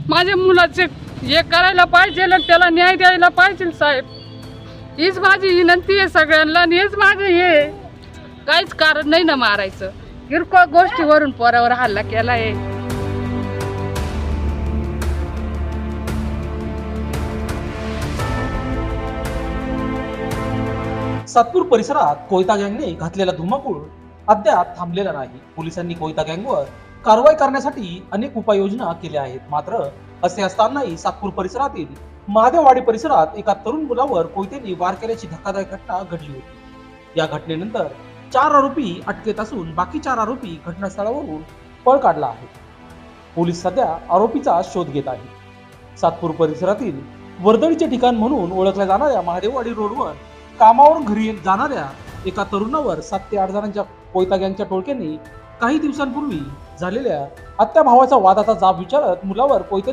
माझ्या मुलाचे हे करायला पाहिजे त्याला न्याय द्यायला पाहिजे साहेब. हीच माझी विनंती आहे सगळ्यांना आणि हेच माझे हे काहीच कारण नाही ना मारायचं. किरकोळ गोष्टीवरून पोरावर हल्ला केला आहे सातपूर परिसरात कोयता गँगने घातलेला धुमाकूळ अद्याप थांबलेला नाही. पोलिसांनी कोयता गँगवर कारवाई करण्यासाठी अनेक उपाययोजना केल्या आहेत. मात्र असे असतानाही सातपूर परिसरातील महादेववाडी परिसरात एका तरुण मुलावर कोयत्यांनी वार केल्याची धक्कादायक घटना घडली होती. या घटनेनंतर चार आरोपी अटकेत असून बाकी चार आरोपी घटनास्थळावरून पळ काढला आहे. पोलीस सध्या आरोपीचा शोध घेत आहे सातपूर परिसरातील वर्दळीचे ठिकाण म्हणून ओळखल्या जाणाऱ्या महादेववाडी रोडवर कामावरून घरी जाणाऱ्या एका तरुणावर सात ते आठ जणांच्या कोयता गँगच्या टोळक्यांनी काही दिवसांपूर्वी झालेल्या आत्या भावाचा वादाचा जाब विचारत मुलावर कोयते